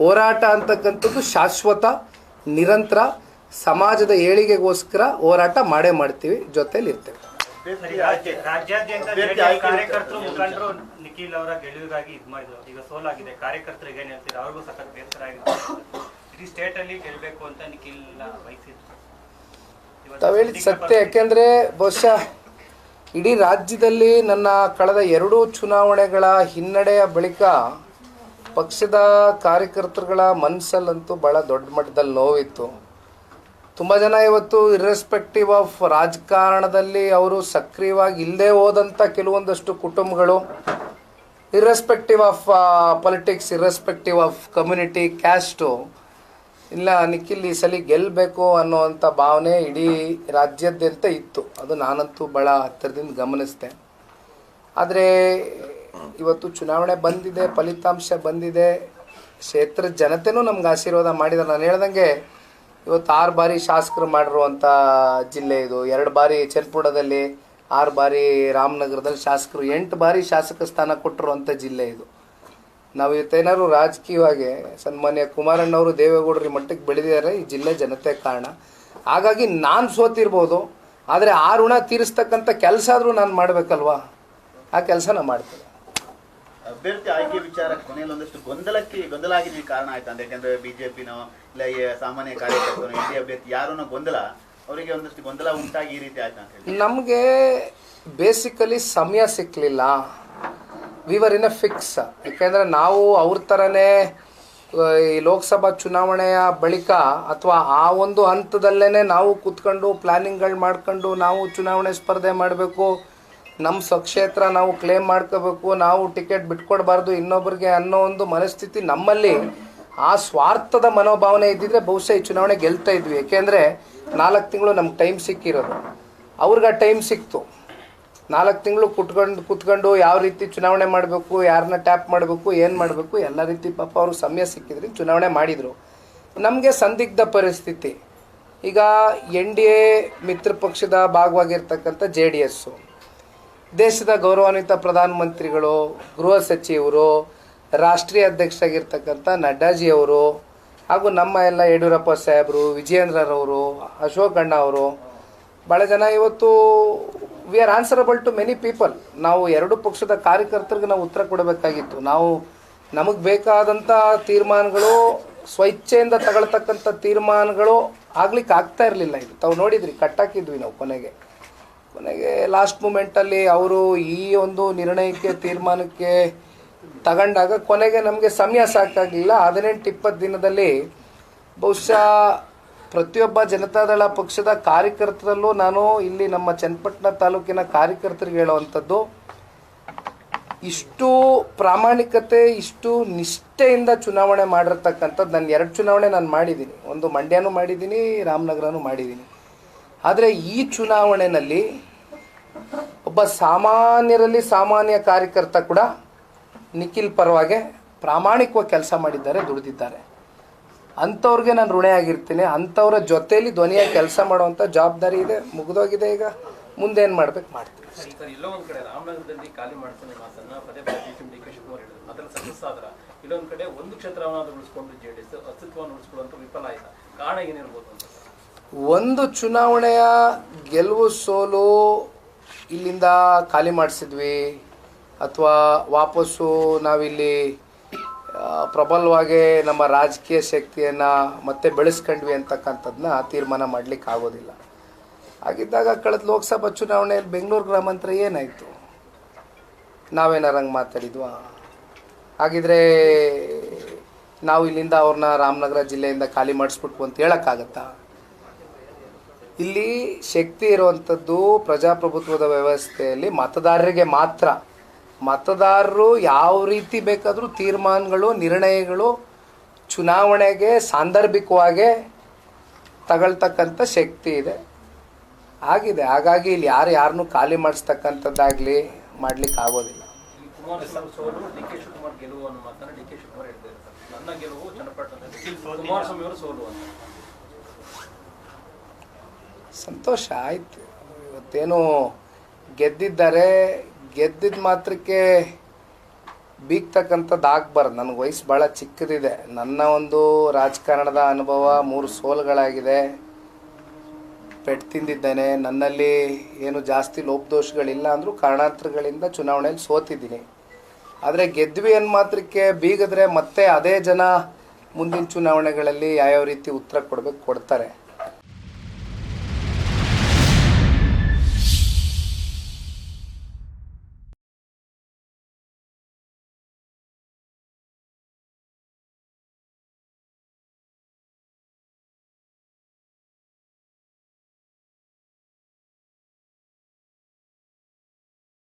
ಹೋರಾಟ ಅಂತಕ್ಕಂಥದ್ದು ಶಾಶ್ವತ ನಿರಂತರ ಸಮಾಜದ ಏಳಿಗೆಗೋಸ್ಕರ ಹೋರಾಟ ಮಾಡೇ ಮಾಡ್ತೀವಿ ಜೊತೆಲಿ ಇರ್ತೇವೆ. ನಿಖಿಲ್ ಅವರ ಗೆಲುವಿಗಾಗಿ ಇದು ಮಾಡಿದ್ರು. ಈಗ ಸೋಲಾಗಿದೆ. ಕಾರ್ಯಕರ್ತರಿಗೆ ಏನ್ ಹೇಳ್ತೀರಾ ಅವ್ರಿಗೂ ಸಖತ್ ಬೇಸರ ಆಗಿದೆ. ಇಡೀ ಸ್ಟೇಟ್ ಅಲ್ಲಿ ಗೆಲ್ಬೇಕು ಅಂತ ನಿಖಿಲ್ ಬಯಸಿದ್ರು. ಇವತ್ತು ತಾವು ಹೇಳಿದ ಸತ್ಯ. ಯಾಕೆಂದ್ರೆ ಬಹುಶಃ ಇಡೀ ರಾಜ್ಯದಲ್ಲಿ ನನ್ನ ಕಳೆದ ಎರಡು ಚುನಾವಣೆಗಳ ಹಿನ್ನಡೆಯ ಬಳಿಕ ಪಕ್ಷದ ಕಾರ್ಯಕರ್ತರುಗಳ ಮನಸ್ಸಲ್ಲಂತೂ ಭಾಳ ದೊಡ್ಡ ಮಟ್ಟದಲ್ಲಿ ನೋವಿತ್ತು. ತುಂಬ ಜನ ಇವತ್ತು ಇರ್ರೆಸ್ಪೆಕ್ಟಿವ್ ಆಫ್ ರಾಜಕಾರಣದಲ್ಲಿ ಅವರು ಸಕ್ರಿಯವಾಗಿ ಇಲ್ಲದೆ ಹೋದಂಥ ಕೆಲವೊಂದಷ್ಟು ಕುಟುಂಬಗಳು irrespective of politics irrespective of community caste ಇಲ್ಲ ನಿಖಿಲ್ ಈ ಸಲ ಗೆಲ್ಲಬೇಕು ಅನ್ನೋವಂಥ ಭಾವನೆ ಇಡೀ ರಾಜ್ಯಾದ್ಯಂತ ಇತ್ತು. ಅದು ನಾನಂತೂ ಭಾಳ ಹತ್ತಿರದಿಂದ ಗಮನಿಸಿದೆ. ಆದರೆ ಇವತ್ತು ಚುನಾವಣೆ ಬಂದಿದೆ, ಫಲಿತಾಂಶ ಬಂದಿದೆ. ಕ್ಷೇತ್ರ ಜನತೆನೂ ನಮ್ಗೆ ಆಶೀರ್ವಾದ ಮಾಡಿದ್ದಾರೆ ನಾನು ಹೇಳ್ದಂಗೆ ಇವತ್ತು ಆರು ಬಾರಿ ಶಾಸಕರು ಮಾಡಿರುವಂಥ ಜಿಲ್ಲೆ ಇದು. ಎರಡು ಬಾರಿ ಚನ್ನಪುರದಲ್ಲಿ, ಆರು ಬಾರಿ ರಾಮನಗರದಲ್ಲಿ ಶಾಸಕರು, ಎಂಟು ಬಾರಿ ಶಾಸಕ ಸ್ಥಾನ ಕೊಟ್ಟಿರುವಂಥ ಜಿಲ್ಲೆ ಇದು. ನಾವು ಇವತ್ತೇನಾದ್ರು ರಾಜಕೀಯವಾಗಿ ಸನ್ಮಾನ್ಯ ಕುಮಾರಣ್ಣವರು ದೇವೇಗೌಡರಿ ಮಟ್ಟಕ್ಕೆ ಬೆಳೆದಿದ್ದಾರೆ, ಈ ಜಿಲ್ಲೆ ಜನತೆ ಕಾರಣ. ಹಾಗಾಗಿ ನಾನು ಸೋತಿರ್ಬೋದು, ಆದರೆ ಆ ಋಣ ತೀರಿಸ್ತಕ್ಕಂಥ ಕೆಲಸ ಆದರೂ ನಾನು ಮಾಡಬೇಕಲ್ವಾ? ಆ ಕೆಲಸ ನಾನು ಮಾಡ್ತೇನೆ. ಅಭ್ಯರ್ಥಿ ಆಯ್ಕೆ ವಿಚಾರ ಕೊನೆಯಲ್ಲಿ ಒಂದಷ್ಟು ಗೊಂದಲಕ್ಕೆ ಗೊಂದಲ ಆಗಿದೆ ಕಾರಣ ಆಯ್ತಾ? ಅಂತ ಯಾಕಂದ್ರೆ ಬಿಜೆಪಿನೋ, ಇಲ್ಲ ಸಾಮಾನ್ಯ ಕಾರ್ಯಕರ್ತರು ಎನ್ ಅಭ್ಯರ್ಥಿ ಯಾರೂ ಗೊಂದಲ, ಅವರಿಗೆ ಒಂದಷ್ಟು ಗೊಂದಲ ಉಂಟಾಗಿ ಈ ರೀತಿ ಆಯ್ತಾ ಅಂತ ನಮಗೆ ಬೇಸಿಕಲಿ ಸಮಯ ಸಿಕ್ಕಲಿಲ್ಲ ವಿವರ್ ಇನ್ ಅ ಫಿಕ್ಸ್ ಯಾಕೆಂದರೆ ನಾವು ಅವ್ರ ಥರನೇ ಈ ಲೋಕಸಭಾ ಚುನಾವಣೆಯ ಬಳಿಕ ಅಥವಾ ಆ ಒಂದು ಹಂತದಲ್ಲೇ ನಾವು ಕೂತ್ಕೊಂಡು ಪ್ಲ್ಯಾನಿಂಗ್ಗಳು ಮಾಡ್ಕೊಂಡು ನಾವು ಚುನಾವಣೆ ಸ್ಪರ್ಧೆ ಮಾಡಬೇಕು. ನಮ್ಮ ಸ್ವಕ್ಷೇತ್ರ ನಾವು ಕ್ಲೇಮ್ ಮಾಡ್ಕೋಬೇಕು, ನಾವು ಟಿಕೆಟ್ ಬಿಟ್ಕೊಡ್ಬಾರ್ದು ಇನ್ನೊಬ್ಬರಿಗೆ ಅನ್ನೋ ಒಂದು ಮನಸ್ಥಿತಿ ನಮ್ಮಲ್ಲಿ ಆ ಸ್ವಾರ್ಥದ ಮನೋಭಾವನೆ ಇದ್ದಿದ್ರೆ ಬಹುಶಃ ಈ ಚುನಾವಣೆ ಗೆಲ್ತಾ ಇದ್ವಿ. ಯಾಕೆಂದರೆ ನಾಲ್ಕು ತಿಂಗಳು ನಮ್ಗೆ ಟೈಮ್ ಸಿಕ್ಕಿರೋದು. ಅವ್ರಿಗೆ ಟೈಮ್ ಸಿಕ್ತು. ನಾಲ್ಕು ತಿಂಗಳು ಕುಟ್ಕೊಂಡು ಕುತ್ಕೊಂಡು ಯಾವ ರೀತಿ ಚುನಾವಣೆ ಮಾಡಬೇಕು ಯಾರನ್ನ ಟ್ಯಾಪ್ ಮಾಡಬೇಕು, ಏನು ಮಾಡಬೇಕು, ಎಲ್ಲ ರೀತಿ ಪಾಪ ಅವರು ಸಮಯ ಸಿಕ್ಕಿದ್ರೆ ಚುನಾವಣೆ ಮಾಡಿದರು. ನಮಗೆ ಸಂದಿಗ್ಧ ಪರಿಸ್ಥಿತಿ. ಈಗ ಎನ್ ಡಿ ಎ ಮಿತ್ರ ಪಕ್ಷದ ಭಾಗವಾಗಿರ್ತಕ್ಕಂಥ ಜೆ ಡಿ ಎಸ್ಸು. ದೇಶದ ಗೌರವಾನ್ವಿತ ಪ್ರಧಾನಮಂತ್ರಿಗಳು, ಗೃಹ ಸಚಿವರು, ರಾಷ್ಟ್ರೀಯ ಅಧ್ಯಕ್ಷರಾಗಿರ್ತಕ್ಕಂಥ ನಡ್ಡಾಜಿ ಅವರು, ಹಾಗೂ ನಮ್ಮ ಎಲ್ಲ ಯಡಿಯೂರಪ್ಪ ಸಾಹೇಬರು, ವಿಜಯೇಂದ್ರರವರು, ಅಶೋಕ್ ಅಣ್ಣ ಅವರು ಭಾಳ ಜನ ಇವತ್ತು we are answerable to many people ನಾವು ಎರಡು ಪಕ್ಷದ ಕಾರ್ಯಕರ್ತರಿಗೆ ನಾವು ಉತ್ತರ ಕೊಡಬೇಕಾಗಿತ್ತು. ನಾವು ನಮಗೆ ಬೇಕಾದಂಥ ತೀರ್ಮಾನಗಳು ಸ್ವಇಚ್ಛೆಯಿಂದ ತಗೊಳ್ತಕ್ಕಂಥ ತೀರ್ಮಾನಗಳು ಆಗ್ಲಿಕ್ಕೆ ಆಗ್ತಾ ಇರಲಿಲ್ಲ ಇದು. ತಾವು ನೋಡಿದ್ರಿ, ಕಟ್ಟಾಕಿದ್ವಿ ನಾವು ಕೊನೆಗೆ. ಕೊನೆಗೆ ಲಾಸ್ಟ್ ಮೂಮೆಂಟಲ್ಲಿ ಅವರು ಈ ಒಂದು ನಿರ್ಣಯಕ್ಕೆ, ತೀರ್ಮಾನಕ್ಕೆ ತಗೊಂಡಾಗ ಕೊನೆಗೆ ನಮಗೆ ಸಮಯ ಸಾಕಾಗಲಿಲ್ಲ. ಹದಿನೆಂಟು ಇಪ್ಪತ್ತು ದಿನದಲ್ಲಿ ಬಹುಶಃ ಪ್ರತಿಯೊಬ್ಬ ಜನತಾದಳ ಪಕ್ಷದ ಕಾರ್ಯಕರ್ತರಲ್ಲೂ ನಾನು ಇಲ್ಲಿ ನಮ್ಮ ಚನ್ನಪಟ್ಟಣ ತಾಲೂಕಿನ ಕಾರ್ಯಕರ್ತರಿಗೆ ಹೇಳುವಂಥದ್ದು, ಇಷ್ಟು ಪ್ರಾಮಾಣಿಕತೆ, ಇಷ್ಟು ನಿಷ್ಠೆಯಿಂದ ಚುನಾವಣೆ ಮಾಡಿರ್ತಕ್ಕಂಥದ್ದು ನಾನು ಎರಡು ಚುನಾವಣೆ ನಾನು ಮಾಡಿದ್ದೀನಿ. ಒಂದು ಮಂಡ್ಯನೂ ಮಾಡಿದ್ದೀನಿ, ರಾಮನಗರನೂ ಮಾಡಿದ್ದೀನಿ. ಆದರೆ ಈ ಚುನಾವಣೆಯಲ್ಲಿ ಒಬ್ಬ ಸಾಮಾನ್ಯರಲ್ಲಿ ಸಾಮಾನ್ಯ ಕಾರ್ಯಕರ್ತ ಕೂಡ ನಿಖಿಲ್ ಪರವಾಗಿ ಪ್ರಾಮಾಣಿಕವಾಗಿ ಕೆಲಸ ಮಾಡಿದ್ದಾರೆ ದುಡಿದಿದ್ದಾರೆ. ಅಂಥವ್ರಿಗೆ ನಾನು ಋಣಿಯಾಗಿರ್ತೀನಿ ಅಂಥವ್ರ ಜೊತೆಯಲ್ಲಿ ಧ್ವನಿಯಾಗಿ ಕೆಲಸ ಮಾಡುವಂಥ ಜವಾಬ್ದಾರಿ ಇದೆ. ಮುಗಿದೋಗಿದೆ ಈಗ. ಮುಂದೆ ಏನು ಮಾಡ್ಬೇಕು? ಮಾಡ್ತೀನಿ ಒಂದು ಚುನಾವಣೆಯ ಗೆಲುವು ಸೋಲು ಇಲ್ಲಿಂದ ಖಾಲಿ ಮಾಡಿಸಿದ್ವಿ. ಅಥವಾ ವಾಪಸ್ಸು ನಾವಿಲ್ಲಿ ಪ್ರಬಲವಾಗಿ ನಮ್ಮ ರಾಜಕೀಯ ಶಕ್ತಿಯನ್ನು ಮತ್ತೆ ಬೆಳೆಸ್ಕೊಂಡ್ವಿ ಅಂತಕ್ಕಂಥದ್ದನ್ನ ತೀರ್ಮಾನ ಮಾಡಲಿಕ್ಕೆ ಆಗೋದಿಲ್ಲ. ಹಾಗಿದ್ದಾಗ ಕಳೆದ ಲೋಕಸಭಾ ಚುನಾವಣೆಯಲ್ಲಿ ಬೆಂಗಳೂರು ಗ್ರಾಮಾಂತರ ಏನಾಯಿತು? ನಾವೇನಾರು ಹಂಗೆ ಮಾತಾಡಿದ್ವಾ? ಹಾಗಿದ್ರೆ ನಾವು ಇಲ್ಲಿಂದ ಅವ್ರನ್ನ ರಾಮನಗರ ಜಿಲ್ಲೆಯಿಂದ ಖಾಲಿ ಮಾಡಿಸ್ಬಿಟ್ವು ಅಂತ ಹೇಳೋಕ್ಕಾಗತ್ತಾ? ಇಲ್ಲಿ ಶಕ್ತಿ ಇರುವಂಥದ್ದು ಪ್ರಜಾಪ್ರಭುತ್ವದ ವ್ಯವಸ್ಥೆಯಲ್ಲಿ ಮತದಾರರಿಗೆ ಮಾತ್ರ. ಮತದಾರರು ಯಾವ ರೀತಿ ಬೇಕಾದರೂ ತೀರ್ಮಾನಗಳು ನಿರ್ಣಯಗಳು ಚುನಾವಣೆಗೆ ಸಾಂದರ್ಭಿಕವಾಗಿ ತಗೊಳ್ತಕ್ಕಂಥ ಶಕ್ತಿ ಇದೆ. ಆಗಿದೆ. ಹಾಗಾಗಿ ಇಲ್ಲಿ ಯಾರು ಯಾರನ್ನೂ ಖಾಲಿ ಮಾಡಿಸ್ತಕ್ಕಂಥದ್ದಾಗಲಿ ಮಾಡಲಿಕ್ಕೆ ಆಗೋದಿಲ್ಲ. ಕುಮಾರಸ್ವಾಮಿ ಸೋಲು ಡಿ ಕೆ ಶಿವಕುಮಾರ್ ಗೆಲುವು ಅನ್ನೋ ಮಾತನ್ನ ಡಿ ಕೆ ಶಿವಕುಮಾರ್ ಹೇಳ್ತಾ ಇದ್ದಾರೆ ಸರ್ ನನ್ನ ಗೆಲುವು ಚನ್ನಪಟ್ಟಣದಲ್ಲಿ ಕುಮಾರಸ್ವಾಮಿ ಅವರು ಸೋಲು ಅಂತ ಸಂತೋಷ, ಆಯಿತು. ಇವತ್ತೇನು ಗೆದ್ದಿದ್ದಾರೆ ಗೆದ್ದಿದ್ದ ಮಾತ್ರಕ್ಕೆ ಬೀಗ್ತಕ್ಕಂಥದ್ದು ಆಗ್ಬಾರ್ದು ನನಗೆ ವಯಸ್ಸು ಭಾಳ ಚಿಕ್ಕದಿದೆ. ನನ್ನ ಒಂದು ರಾಜಕಾರಣದ ಅನುಭವ ಮೂರು ಸೋಲುಗಳಾಗಿದೆ. ಪೆಟ್ಟು ತಿಂದಿದ್ದೇನೆ. ನನ್ನಲ್ಲಿ ಏನು ಜಾಸ್ತಿ ಲೋಪದೋಷಗಳಿಲ್ಲ ಅಂದರೂ ಕಾರಣಾಂತರಗಳಿಂದ ಚುನಾವಣೆಯಲ್ಲಿ ಸೋತಿದ್ದೀನಿ. ಆದರೆ ಗೆದ್ವಿ ಅನ್ನ ಮಾತ್ರಕ್ಕೆ ಬೀಗಿದ್ರೆ ಮತ್ತೆ ಅದೇ ಜನ ಮುಂದಿನ ಚುನಾವಣೆಗಳಲ್ಲಿ ಯಾವ್ಯಾವ ರೀತಿ ಉತ್ತರ ಕೊಡಬೇಕು ಕೊಡ್ತಾರೆ.